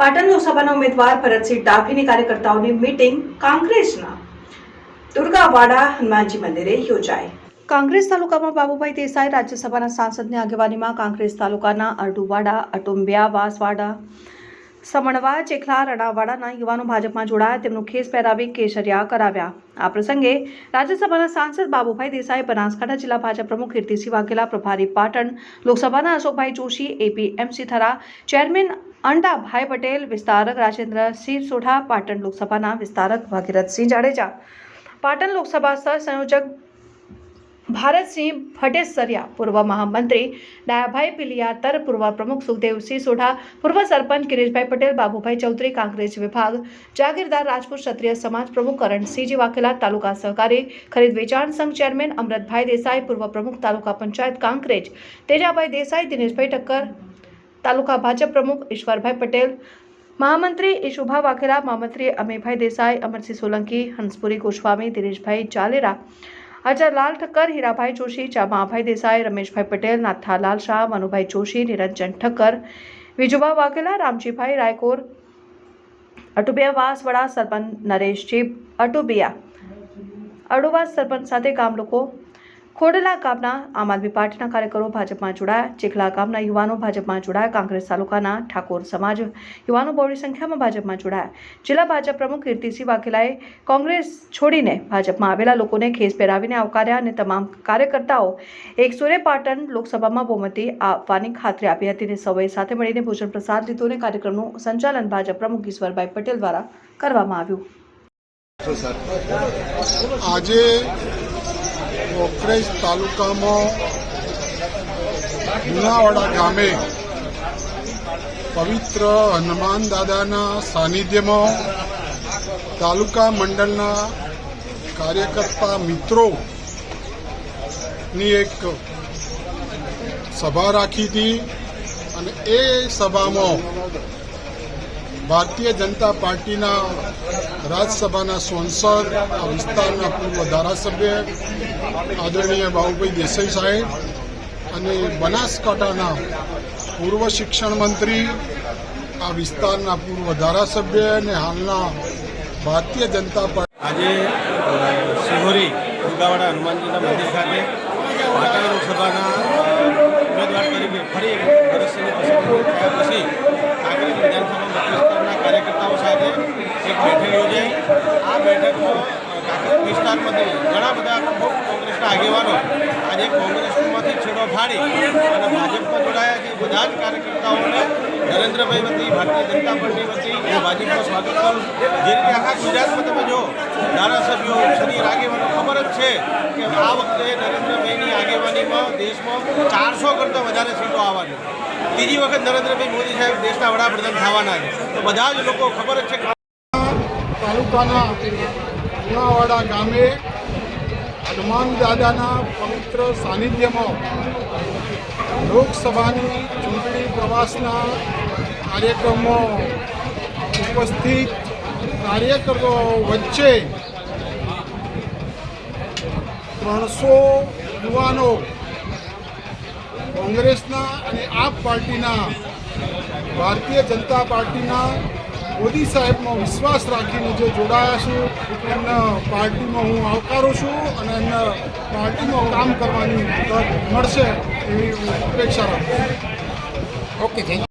પાટણ લોકસભાના ઉમેદવાર ભરતસિંહ ડાભીની કાર્યકર્તાઓની મીટિંગ કોંગ્રેસના દુર્ગાવાડા હનુમાનજી મંદિરે યોજાઈ. કોંગ્રેસ તાલુકામાં બાબુભાઈ દેસાઈ રાજ્યસભાના સાંસદની આગેવાનીમાં કોંગ્રેસ તાલુકાના અરડુવાડા, અટુંબિયા, વાસવાડા, સમણવા, ચેખલા, રણાવાડાના યુવાનો ભાજપમાં જોડાયા. તેમનું ખેસ પહેરાવી કેસરિયા કરાવ્યા. આ પ્રસંગે રાજ્યસભાના સાંસદ બાબુભાઈ દેસાઈ, બનાસકાંઠા જિલ્લા ભાજપ પ્રમુખ કીર્તિસિંહ વાઘેલા, પ્રભારી પાટણ લોકસભાના અશોકભાઈ જોશી એપીએમસી થરા, ચેરમેન અંડાભાઈ પટેલ, વિસ્તારક રાજેન્દ્રસિંહ સોઢા, પાટણ લોકસભાના વિસ્તારક ભાગીરથસિંહ જાડેજા. પાટણ લોકસભા સહ સંયોજક ભારતસિંહ ભટેસરિયા, પૂર્વ મહામંત્રી ડાયાભાઈ પિલિયાતર પૂર્વ પ્રમુખ સુખદેવસિંહ સોઢા, પૂર્વ સરપંચ ગિરીશભાઈ પટેલ, બાબુભાઈ ચૌધરી કાંકરેજ વિભાગ, જાગીરદાર રાજપૂત ક્ષત્રિય સમાજ પ્રમુખ કરણસિંહજી વાઘેલા, તાલુકા સહકારી ખરીદ વેચાણ સંઘ ચેરમેન અમૃતભાઈ દેસાઈ, પૂર્વ પ્રમુખ તાલુકા પંચાયત કાંકરેજ, તેજાભાઈ દેસાઈ, દિનેશભાઈ ઠક્કર તાલુકા ભાજપ પ્રમુખ ઈશ્વરભાઈ પટેલ, મહામંત્રી ઈશુભા વાઘેલા, મહામંત્રી અમીભાઈ દેસાઈ, અમરસિંહ સોલંકી, હંસપુરી ગોસ્વામી, દિનેશભાઈ ચાલેરા આચાર્ય લાલ ઠક્કર, હીરાભાઈ જોશી ચામાભાઈ દેસાઈ, રમેશભાઈ પટેલ, નાથાલાલ શાહ, મનુભાઈ જોશી, નિરંજન ઠક્કર, વિજુભા વાઘેલા, રામજીભાઈ રાયકોર અટુબિયા વાસવડા, સરપંચ નરેશજી અટુબિયા અડુવાસ સરપંચ સાથે ગામ લોકો ખોડલા ગામના આમ આદમી પાર્ટીના કાર્યકરો ભાજપમાં જોડાયા. ચેખલા ગામના યુવાનો ભાજપમાં જોડાયા. કાંગ્રેસ તાલુકાના ઠાકોર સમાજ યુવાનો બહોળી સંખ્યામાં ભાજપમાં જોડાયા. જિલ્લા ભાજપ પ્રમુખ કીર્તિસિંહ વાઘેલાએ કોંગ્રેસ છોડીને ભાજપમાં આવેલા લોકોને ખેસ પહેરાવીને આવકાર્યા અને તમામ કાર્યકર્તાઓ એક સુરે પાટણ લોકસભામાં બહુમતી આપવાની ખાતરી આપી હતી અને સૌએ સાથે મળીને ભોજન પ્રસાદ લીધો અને કાર્યક્રમનું સંચાલન ભાજપ પ્રમુખ ઈશ્વરભાઈ પટેલ દ્વારા કરવામાં આવ્યું. આજે કોકરેજ તાલુકામાં લુણાવાડા ગામે પવિત્ર હનુમાન દાદાના સાનિધ્યમાં તાલુકા મંડળના કાર્યકર્તા મિત્રોની એક સભા રાખી હતી અને એ સભામાં ભારતીય જનતા પાર્ટીના રાજ્યસભાના સાંસદ આ વિસ્તારના પૂર્વ ધારાસભ્ય આદરણીય બાબુભાઈ દેસાઈ સાહેબ અને બનાસકાંઠાના પૂર્વ શિક્ષણ મંત્રી આ વિસ્તારના પૂર્વ ધારાસભ્ય અને હાલના ભારતીય જનતા પાર્ટી આજે અ, સિહોરી દુર્ગાવાડા હનુમાનજીના મંદિર ખાતે પાટણ લોકસભાના ઉમેદવાર તરીકે ફરી થયા પછી કાંકરેજ વિધાનસભા મત વિસ્તારના કાર્યકર્તાઓ સાથે એક બેઠક યોજાઈ આ બેઠકમાં અ, કાંકરેજ વિસ્તારમાંથી ઘણા બધા પ્રમુખ કોંગ્રેસના આગેવાનો આજે કોંગ્રેસમાંથી છેડો ફાડી અને ભાજપમાં જોડાયા છે. બધા જ કાર્યકર્તાઓને નરેન્દ્રભાઈ વતી, ભારતીય જનતા પાર્ટી વતી હું ભાજપમાં સ્વાગત કરું જે રીતે આખા ગુજરાતમાં તમે જો ધારાસભ્યો શરીર આગેવાનો, ખબર જ છે કે આ વખતે નરેન્દ્રભાઈની આગેવાનીમાં દેશમાં ચારસો કરતાં વધારે સીટો આવવાની. ત્રીજી વખત નરેન્દ્રભાઈ મોદી સાહેબ દેશના વડાપ્રધાન થવાના છે. તો બધા જ લોકો, ખબર જ છે તાલુકાના લુણાવાડા ગામે હનુમાન દાદાના પવિત્ર સાનિધ્યમાં લોકસભાની ચૂંટણી પ્રવાસના કાર્યક્રમમાં ઉપસ્થિત કાર્યકરો વચ્ચે ત્રણસો યુવાનો કોંગ્રેસના અને આપ પાર્ટીના ભારતીય જનતા પાર્ટીના મોદી સાહેબમાં વિશ્વાસ રાખીને જે જોડાયા છું, એમના પાર્ટીમાં હું આવકારું છું અને એમના પાર્ટીમાં કામ કરવાની તક મળશે એવી અપેક્ષા રાખું ઓકે થેન્ક